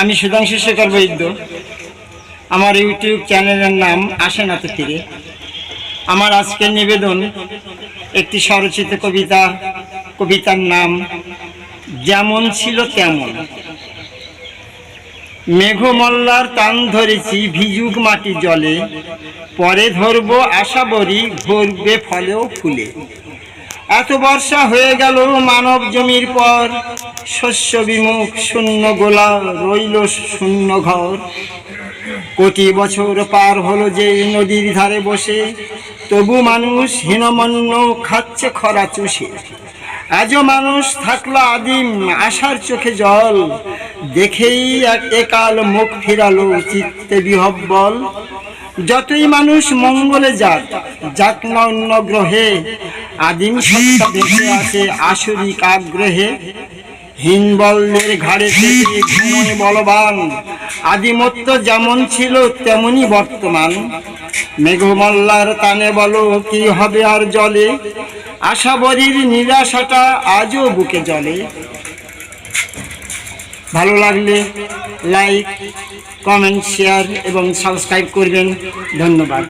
আমি সুধাংশু শেখর বৈদ্য। আমার ইউটিউব চ্যানেলের নাম আসে না তো তীরে আমার আজকের নিবেদন একটি স্বরচিত কবিতা, কবিতার নাম, যেমন ছিল তেমন। মেঘমল্লার টান ধরেছি ভিজুক মাটি জলে, পরে ধরবো আশা বরি ভরবে ফলেও ফুলে। এত বর্ষা হয়ে গেল মানব জমির পর। শস্য বিমুখ শূন্য গোলা, রইল শূন্য ঘর। কোটি বছর পার হলো যে নদীর ধারে বসে, তবু মানুষ হীনমন্য খাচ্ছে খরা চুষে। আজও মানুষ থাকল আদিম আশার চোখে জল, দেখেই এক একাল মুখ ফিরালো চিত্তে বিহব্বল। যতই মানুষ মঙ্গলে যাক যাক না অন্য গ্রহে আদিম সত্তা ভেসে আছে আসরিক আগ্রহে। হিনবলের ঘাড়ে থেকে বলবান। আদিমত্ব যেমন ছিল, তেমনি বর্তমান। মেঘমল্লার তানে বলো, কি হবে আর জলে? আশাবরীর নিরাশাটা আজও বুকে জলে। ভালো লাগলে লাইক, কমেন্ট, শেয়ার এবং সাবস্ক্রাইব করবেন। ধন্যবাদ।